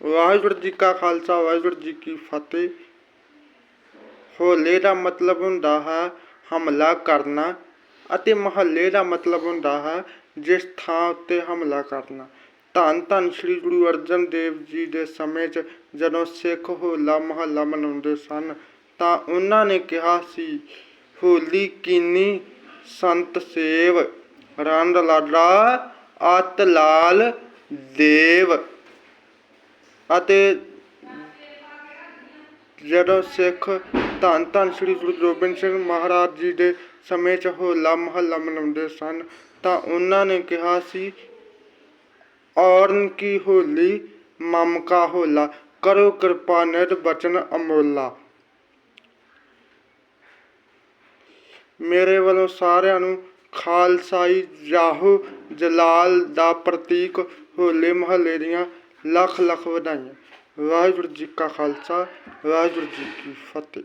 ਵਾਹਿਗੁਰੂ ਜੀ ਕਾ ਖਾਲਸਾ, ਵਾਹਿਗੁਰੂ ਜੀ ਕੀ ਫਤਿਹ। ਹੋਲੇ ਦਾ ਮਤਲਬ ਹੁੰਦਾ ਹੈ ਹਮਲਾ ਕਰਨਾ ਅਤੇ ਮਹੱਲੇ ਦਾ ਮਤਲਬ ਹੁੰਦਾ ਹੈ ਜਿਸ ਥਾਂ ਉੱਤੇ ਹਮਲਾ ਕਰਨਾ। ਧੰਨ ਧੰਨ ਸ੍ਰੀ ਗੁਰੂ ਅਰਜਨ ਦੇਵ ਜੀ ਦੇ ਸਮੇਂ 'ਚ ਜਦੋਂ ਸਿੱਖ ਹੋਲਾ ਮਹੱਲਾ ਮਨਾਉਂਦੇ ਸਨ, ਤਾਂ ਉਹਨਾਂ ਨੇ ਕਿਹਾ ਸੀ, ਹੋਲੀ ਕੀਨੀ ਸੰਤ ਸੇਵ ਰੰਗ ਲਾਡਾ ਅਤ ਲਾਲ ਦੇਵ। ਅਤੇ ਜਦੋਂ ਸਿੱਖ ਧੰਨ ਧੰਨ ਸ੍ਰੀ ਗੁਰੂ ਗੋਬਿੰਦ ਸਿੰਘ ਮਹਾਰਾਜ ਜੀ ਦੇ ਸਮੇਂ 'ਚ ਹੋਲਾ ਮਹੱਲਾ ਮਨਾਉਂਦੇ ਸਨ, ਤਾਂ ਉਹਨਾਂ ਨੇ ਕਿਹਾ ਸੀ, ਔਰਨ ਕੀ ਹੋਲੀ ਮਮ ਕਾ ਹੋਲਾ, ਕਰੋ ਕਿਰਪਾ ਨਿਧ ਬਚਨ ਅਮੋਲਾ। ਮੇਰੇ ਵੱਲੋਂ ਸਾਰਿਆਂ ਨੂੰ ਖਾਲਸਾਈ ਜਾਹੋ ਜਲਾਲ ਦਾ ਪ੍ਰਤੀਕ ਹੋਲੇ ਮਹੱਲੇ ਦੀਆਂ ਲੱਖ ਲੱਖ ਵਧਾਈਆਂ। ਵਾਹਿਗੁਰੂ ਜੀ ਕਾ ਖਾਲਸਾ ਵਾਹਿਗੁਰੂ ਜੀ ਕੀ ਫਤਿਹ।